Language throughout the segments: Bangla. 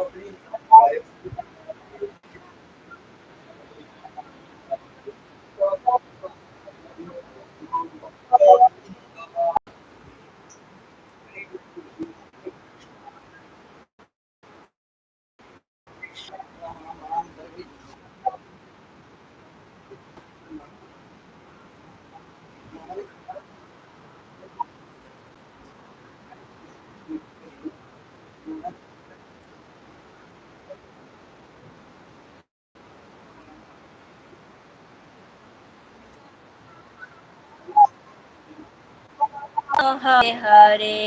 of the Hare Hare.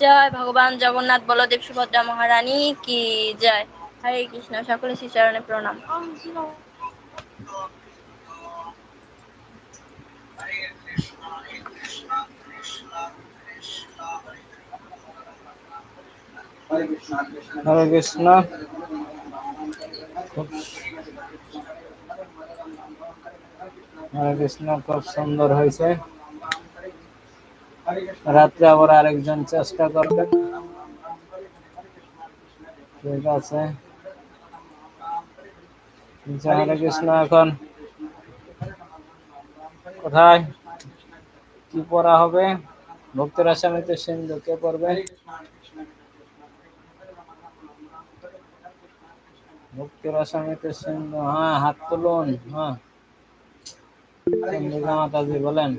জয় ভগবান জগন্নাথ বলদেব সুভদ্রা মহারানী কি জয়। হরে কৃষ্ণ, সকলে শ্রীচরণে প্রণাম। হরে কৃষ্ণ। হরে কৃষ্ণ, খুব সুন্দর হয়েছে। রাত্রে আবার আরেকজন চেষ্টা করবে। ঠিক আছে। হরে কৃষ্ণ এখন। কোথায়? কি পড়া হবে? ভক্তের আসামিতে সিন্ধু, কে পড়বে? ভক্তের আসামিতে সিন্ধু হ্যাঁ হাত তুলুন হ্যাঁ। মাতাজি বলেন।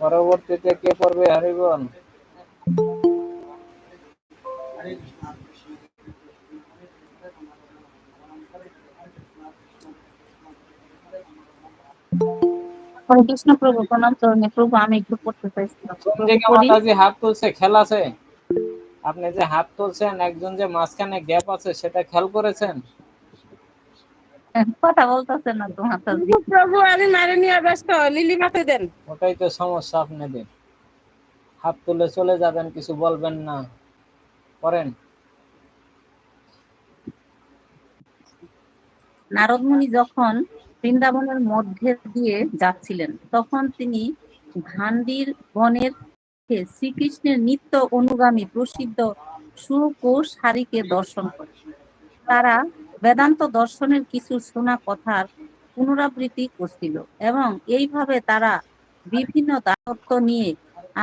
পরবর্তীতে কে পড়বে হরিবন? হরে কৃষ্ণ প্রভু প্রণাম চরণে প্রভু আমি একটু পড়তে চাইছিলাম প্রভু চন্দ্রিকা পড়ি। মাতাজি হাত তুলছে খেয়াল আছে? আপনি যে হাত তুলছেন একজন যে মাঝখানে গ্যাপ আছে সেটা খেয়াল করেছেন? কথা বলতেছে না তো। মাতাজি প্রভু আমি মারে নিয়ে ব্যস্ত লিলি মাতে দেন। ওটাই তো সমস্যা আপনাদের। হাত তুলে চলে যাবেন কিছু বলবেন না। করেন। নারদ মুনি যখন বৃন্দাবনের মধ্যে দিয়ে যাচ্ছিলেন তখন তিনি ভান্ডির বনের শ্রীকৃষ্ণের নিত্য অনুগামী প্রসিদ্ধ সুকোষ হারিকে দর্শন করেন। তারা বেদান্ত দর্শনের কিছু শোনা কথার পুনরাবৃত্তি করছিল এবং এইভাবে তারা বিভিন্ন দায়িত্ব নিয়ে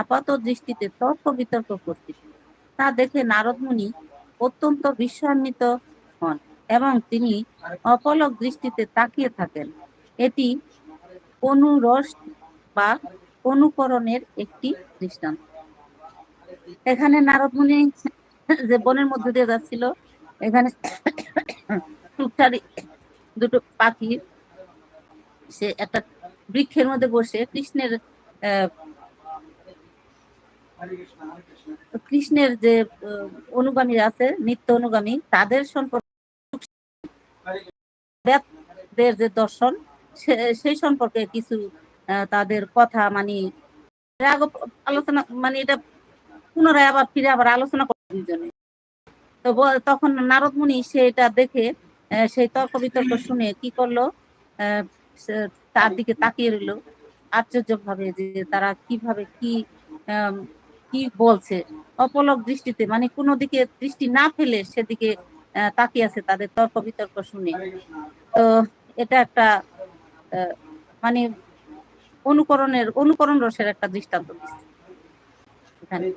আপাত দৃষ্টিতে তর্ক বিতর্ক করছিল। তা দেখে নারদ মুনি অত্যন্ত বিস্ময়ান্বিত হন এবং তিনি অপলক দৃষ্টিতে তাকিয়ে থাকেন। এটি অনুরস বা অনুকরণের একটি দৃষ্টান্ত। এখানে নারদ মুনি যে বনের মধ্যে দিয়ে যাচ্ছিল এখানে টুকটারি দুটো পাখি, সে একটা বৃক্ষের মধ্যে বসে, কৃষ্ণের কৃষ্ণের যে অনুগামী আছে, নিত্য অনুগামী, তাদের সম্পর্কে যে দর্শন সেই সম্পর্কে কিছু তাদের কথা মানে আলোচনা মানে এটা পুনরায় আবার ফিরে আবার আলোচনা করে দুজনে। তো তখন নারদ মুনি সেটা দেখে সেই তর্ক বিতর্ক শুনে কি করল? তার দিকে তাকিয়ে রইল। আশ্চর্য ভাবে যে তারা কীভাবে কি কি বলছে। অপলক দৃষ্টিতে মানে কোনো দিকে দৃষ্টি না ফেলে সেদিকে তাকিয়ে আছে তাদের তর্ক বিতর্ক শুনে। তো এটা একটা আহ, মানে অনুকরণের অনুকরণ রসের একটা দৃষ্টান্ত এখানে।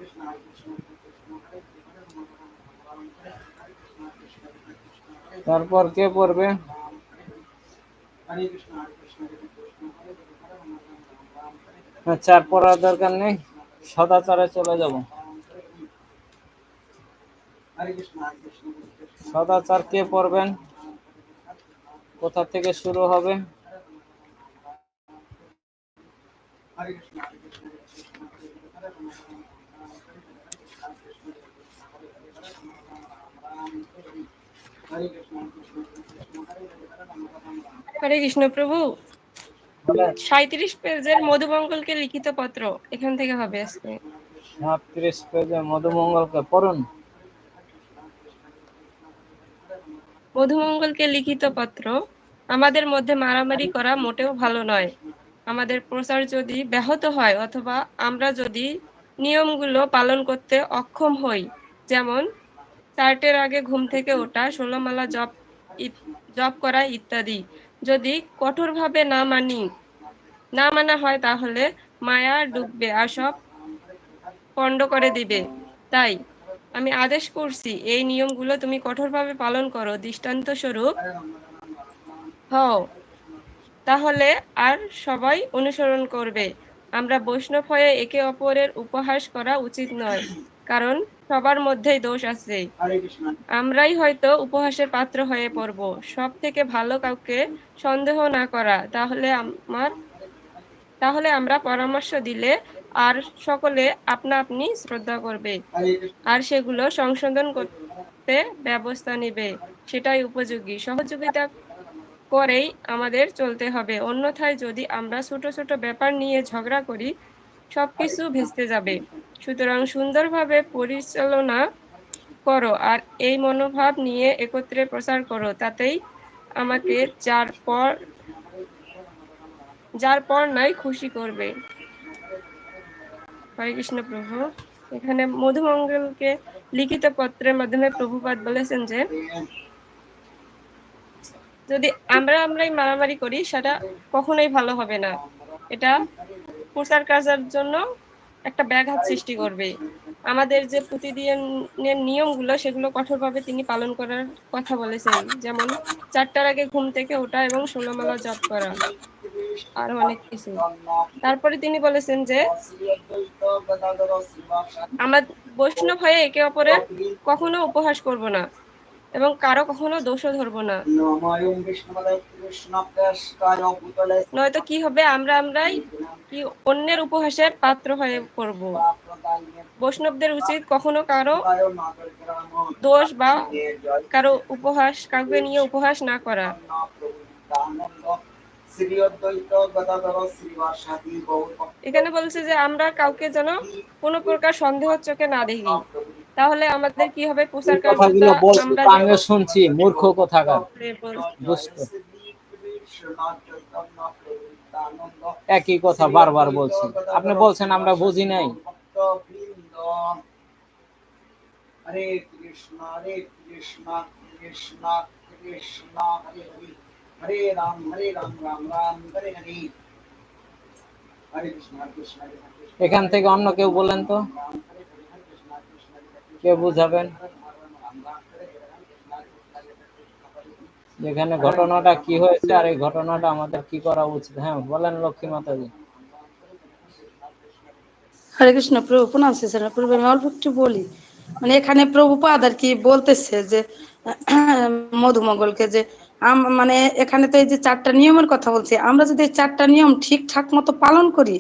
তারপর কে পড়বে? আচ্ছা আর পড়ার দরকার নেই, সদাচারে চলে যাব। সদাচার কে পড়বেন? কোথা থেকে শুরু হবে? হরে কৃষ্ণ প্রভু। সাঁত্রিশ পেজের মধুমঙ্গলকে লিখিত পত্র এখান থেকে হবে আজকে। সাতত্রিশ পেজে মধুমঙ্গলকে পড়ুন। মধুমঙ্গলকে লিখিত পত্র আমাদের মধ্যে মারামারি করা মোটেও ভালো নয়। আমাদের প্রচার যদি ব্যাহত হয় অথবা আমরা যদি নিয়মগুলো পালন করতে অক্ষম হই। যেমন, চারটের আগে ঘুম থেকে ওঠা ষোলোমালা জপ জপ করা ইত্যাদি। যদি কঠোরভাবে না মানি, না মানা হয় তাহলে মায়া ডুববে আর সব পণ্ড করে দিবে। তাই আমি আদেশ করছি, এই নিয়মগুলো তুমি কঠোরভাবে পালন করো, দৃষ্টান্ত স্বরূপ হও। তাহলে আর সবাই অনুসরণ করবে। আমরা বৈষ্ণব হয়ে একে অপরের উপহাস করা উচিত নয় কারণ সবার মধ্যেই দোষ আছে। আমরাই হয়তো উপহাসের পাত্র হয়ে পড়ব। সব থেকে ভালো কাউকে সন্দেহ না করা তাহলে আমার তাহলে আমরা পরামর্শ দিলে আর সকলে আপনা আপনি শ্রদ্ধা করবে আর সেগুলো সংশোধন করতে ব্যবস্থা নেবে সেটাই উপযোগী। সহযোগিতা করেই আমাদের চলতে হবে। অন্যথায় যদি আমরা ছোট ছোট ব্যাপার নিয়ে ঝগড়া করি, সবকিছু ভেস্তে যাবে। সুতরাং সুন্দরভাবে পরিচালনা করো আর এই মনোভাব নিয়ে একত্রে প্রচার করো। তাতেই আমাকে যার পর যার পর নাই খুশি করবে। হরে কৃষ্ণ প্রভু। এখানে মধুমঙ্গলকে লিখিত পত্রের মাধ্যমে প্রভুপাত বলেছেন যে যদি আমরা আমরাই মারামারি করি, সেটা কখনোই ভালো হবে না। এটা প্রচার কাজের জন্য একটা ব্যাঘাত সৃষ্টি করবে। আমাদের যে প্রতিদিনের নিয়মগুলো, সেগুলো কঠোরভাবে তিনি পালন করার কথা বলেছেন। যেমন চারটার আগে ঘুম থেকে ওঠা এবং ষোলোমালা জপ করা আর অনেক কিছু। তারপরে তিনি বলেছেন যে, আমরা বৈষ্ণব হয়ে একে অপরের কখনো উপহাস করব না। এবং কারও কখনো দোষও ধরবো না। নয়তো কি হবে আমরা আমরাই কি অন্যের উপহাসের পাত্র হয়ে পড়ব। বৈষ্ণবদের উচিত কখনো কারও দোষ বা কারও উপহাস কাউকে নিয়ে উপহাস না করা। এখানে বলছে যে আমরা কাউকে যেন কোনো প্রকার সন্দেহ চোখে না দেখি। তাহলে আমাদের কি হবে? প্রচার কথাগুলো বলছি আমিও শুনছি মূর্খ কোথাকার। দুষ্ট একই কথা বারবার বলছি। আপনি বলছেন আমরা বুঝি নাই। হরে কৃষ্ণ হরে কৃষ্ণ কৃষ্ণ কৃষ্ণ হরে হরে। হরে রাম হরে রাম রাম রাম হরে হরে। হরে কৃষ্ণ হরে কৃষ্ণ হরে হরে কৃষ্ণ। এখান থেকে অন্য কেউ বলেন তো রাম হরে হরে হরে কৃষ্ণ হরে কৃষ্ণ হরে বুঝাবেন? যেখানে ঘটনাটা কি হয়েছে আর এই ঘটনাটা আমাদের কি করা উচিত? হ্যাঁ বলেন লক্ষ্মী মাতাজি। হরে কৃষ্ণ, প্রভু প্রণাম প্রভু আমি অল্প একটু বলি। মানে এখানে প্রভুপাদ আর কি বলতেছে যে, মধুমঙ্গলকে যে মানে এখানে তো এই যে চারটা নিয়মের কথা বলছি, আমরা যদি চারটা নিয়ম ঠিকঠাক মতো পালন করি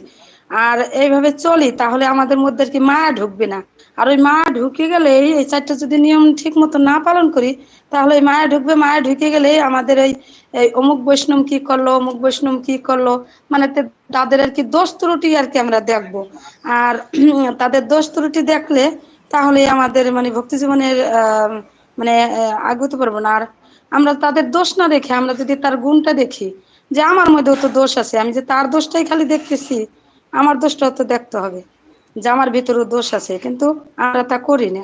আর এইভাবে চলি, তাহলে আমাদের মধ্যে কি মায়া ঢুকবে না। আর ওই মায়া ঢুকে গেলে, এই চারটা যদি নিয়ম ঠিক মতো না পালন করি, তাহলে ওই মায়া ঢুকবে মায়া ঢুকে গেলে আমাদের এই এই অমুক বৈষ্ণব কি করল, অমুক বৈষ্ণব কি করল মানে তাদের আর কি দোষ ত্রুটি আর কি আমরা দেখব। আর তাদের দোষ ত্রুটি দেখলে, তাহলে আমাদের মানে ভক্তি জীবনের মানে আগাতে পারব না। আর আমরা তাদের দোষ না দেখে, আমরা যদি তার গুণটা দেখি, যে আমার মধ্যেও তো দোষ আছে, আমি যে তার দোষটাই খালি দেখতেছি আমার দোষটাও তো দেখতে হবে। যে আমার ভিতরেও দোষ আছে, কিন্তু আমরা তা করি না।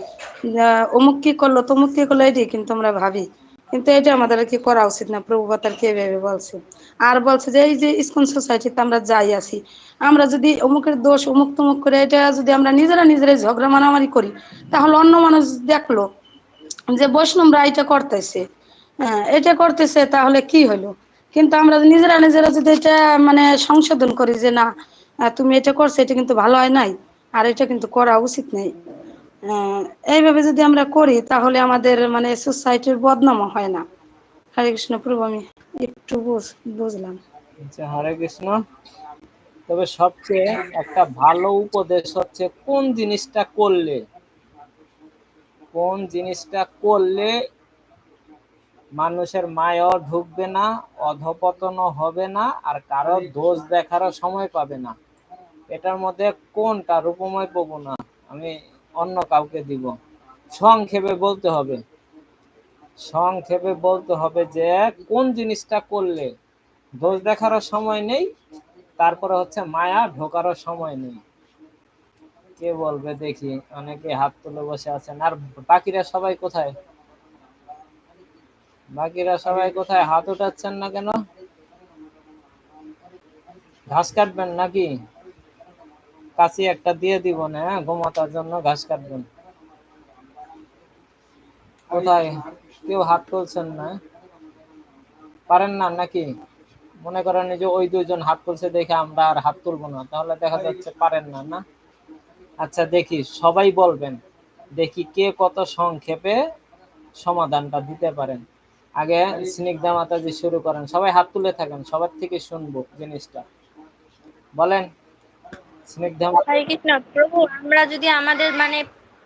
অমুক কি করল, তমুক কি করল, এটাই কিন্তু আমরা ভাবি। কিন্তু এটা আমাদের কি করা উচিত না প্রভুপাতার কে ভেবে বলছে? আর বলছে যে, এই যে ইসকন সোসাইটিতে আমরা যাই আছি, আমরা যদি অমুকের দোষ, অমুক তমুক করে, এটা যদি আমরা নিজেরা নিজেরাই ঝগড়া মারামারি করি, তাহলে অন্য মানুষ দেখল যে বৈষ্ণবরা এটা করতেছে। হ্যাঁ এটা করতেছে, তাহলে কি হলো? কিন্তু আমরা নিজেরা নিজেরা যদি এটা মানে সংশোধন করি যে না তুমি এটা করছ এটা কিন্তু ভালো হয় নাই আর এটা কিন্তু করা উচিত নেই। আহ, এইভাবে যদি আমরা করি তাহলে আমাদের মানে সোসাইটির বদনাম হয় না। হরে কৃষ্ণ প্রভু আমি একটু বুঝলাম। আচ্ছা হরে কৃষ্ণ। তবে সবচেয়ে একটা ভালো উপদেশ হচ্ছে কোন জিনিসটা করলে কোন জিনিসটা করলে মানুষের মায়াও ঢুকবে না অধপতনও হবে না আর কারও দোষ দেখারও সময় পাবে না? এটার মধ্যে কোনটা রূপময় পাবো না? আমি অন্য কাউকে দিব। সংক্ষেপে বলতে হবে। সংক্ষেপে বলতে হবে যে, কোন জিনিসটা করলে দোষ দেখারও সময় নেই, তারপরে হচ্ছে মায়া ঢোকারও সময় নেই। কে বলবে দেখি, অনেকে হাত তুলে বসে আছেন। আর বাকিরা সবাই কোথায়? বাকিরা সবাই কোথায়? হাত উঠাচ্ছেন না কেন? ঘাস কাটবেন নাকি? কাছি একটা দিয়ে দিব না হ্যাঁ? ঘুমাতার জন্য ঘাস কাটবেন। কোথায়? কেউ হাত তুলছেন না। পারেন না নাকি? মনে করেন যে ওই দুইজন হাত তুলছে দেখে আমরা আর হাত তুলবো না, তাহলে দেখা যাচ্ছে পারেন না না? আচ্ছা দেখি, সবাই বলবেন, দেখি কে কত সংক্ষেপে সমাধানটা দিতে পারেন। আগে স্নিগ্ধা মাতাজি শুরু করেন, সবাই হাত তুলে থাকেন, সবার থেকে শুনব জিনিসটা। বলেন। হরে কৃষ্ণ প্রভু আমরা যদি আমাদের মানে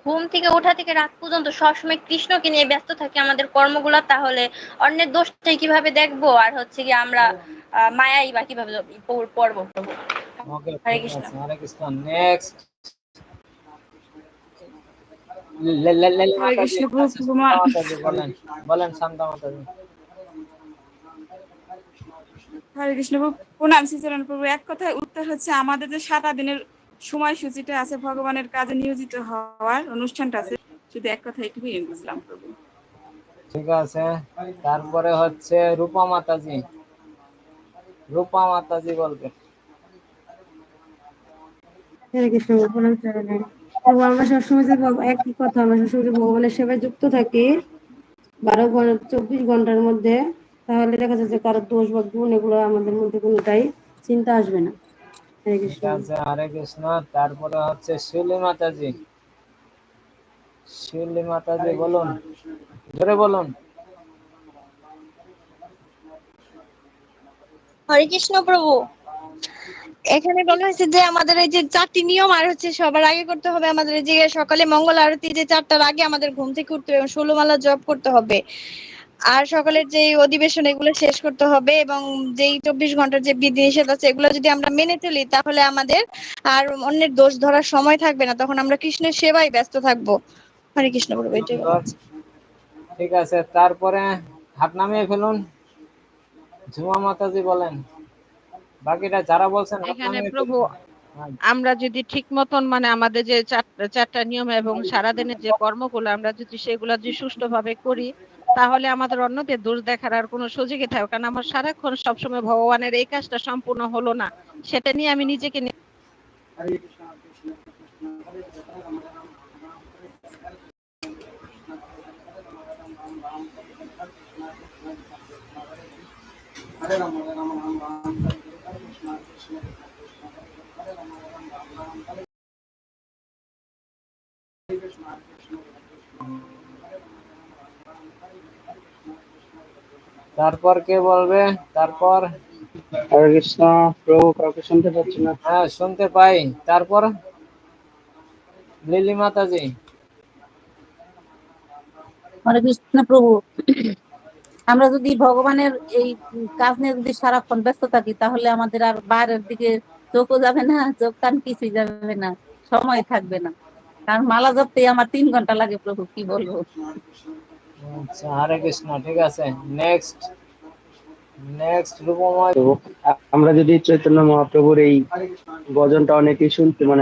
ঘুম থেকে ওঠা থেকে রাত পর্যন্ত সবসময় কৃষ্ণকে নিয়ে ব্যস্ত থাকি আমাদের কর্মগুলো তাহলে অন্যের দোষটাই কীভাবে দেখব? আর হচ্ছে কি আমরা মায়াই বা কীভাবে পড়ব প্রভু? হরে কৃষ্ণ। হরে কৃষ্ণ নেক্সট বলেন শান্তা মাতাজি হরে কৃষ্ণ প্রভু। প্রণাম শ্রীচরণ প্রভু। এক কথায় উত্তর হচ্ছে আমাদের যে সারা দিনের সময়সূচিটা আছে ভগবানের কাজে নিয়োজিত হওয়ার অনুষ্ঠানটা আছে। শুধু এক কথা আমি বুঝলাম প্রভু। ঠিক আছে। তারপরে হচ্ছে রূপা মাতাজি। রূপা মাতাজি বলবে। হরে কৃষ্ণ প্রণাম চরণে প্রভু। আমরা সবসময় যে একই কথা আমরা সবসময় যে ভগবানের সেবায় যুক্ত থাকি বারো ঘণ্টা চব্বিশ ঘণ্টার মধ্যে তাহলে দেখা যাচ্ছে কারও দোষ বা গুণ এগুলো আমাদের মধ্যে কোনোটাই চিন্তা আসবে না। হরে কৃষ্ণ। হরে কৃষ্ণ তারপরে হচ্ছে শিউলি মাতাজি। শিউলি মাতাজি বলুন জোরে বলুন। হরে কৃষ্ণ প্রভু এখানে বলা হয়েছে যে আমাদের এই যে চারটি নিয়ম আর হচ্ছে সবার আগে করতে হবে আমাদের এই যে সকালে মঙ্গল আরতি যে চারটার আগে আমাদের ঘুম থেকে উঠতে হবে এবং ষোলো মালা জপ করতে হবে। আর সকালের যে অধিবেশন এগুলো শেষ করতে হবে এবং যেই চব্বিশ ঘণ্টার যে বিধি নিষেধ আছে এগুলো যদি আমরা মেনে চলি তাহলে আমাদের আর অন্যের দোষ ধরার সময় থাকবে না তখন আমরা কৃষ্ণের সেবায় ব্যস্ত থাকব হরে কৃষ্ণ প্রভু এটাই বলা আছে। ঠিক আছে তারপরে হাত নামিয়ে ফেলুন ঝুমা মাতাজি বলেন বাকিটা যারা বলছেন এখানে প্রভু হ্যাঁ। আমরা যদি ঠিক মতন মানে আমাদের যে চার- চারটা নিয়ম এবং সারাদিনের যে কর্মগুলো আমরা যদি সেগুলো যদি সুষ্ঠুভাবে করি তাহলে আমাদের অন্যদের দোষ দেখার আর কোনো সুযোগই থাকবে কারণ আমার সারাক্ষণ সবসময় ভগবানের এই কাজটা সম্পূর্ণ হলো না সেটা নিয়ে আমি নিজেকে নিয়ে তারপর কে বলবে? তারপর? হরে কৃষ্ণ প্রভু কাউকে শুনতে পাচ্ছি না। হ্যাঁ শুনতে পাই। তারপর? লিলি মাতাজি। হরে কৃষ্ণ প্রভু আমরা যদি ভগবানের এই কাজ নিয়ে যদি সারাক্ষণ ব্যস্ত থাকি তাহলে আমাদের আর বাইরের দিকে চোখও যাবে না চোখ কান কিছুই যাবে না সময় থাকবে না। কারণ মালা জপতে আমার তিন ঘণ্টা লাগে প্রভু কি বলব? আচ্ছা হরে কৃষ্ণ, ঠিক আছে। Next next Rupmoy. আমরা যদি চৈতন্য মহাপ্রভুর এই গজনটা অনেকেই শুনতে মানে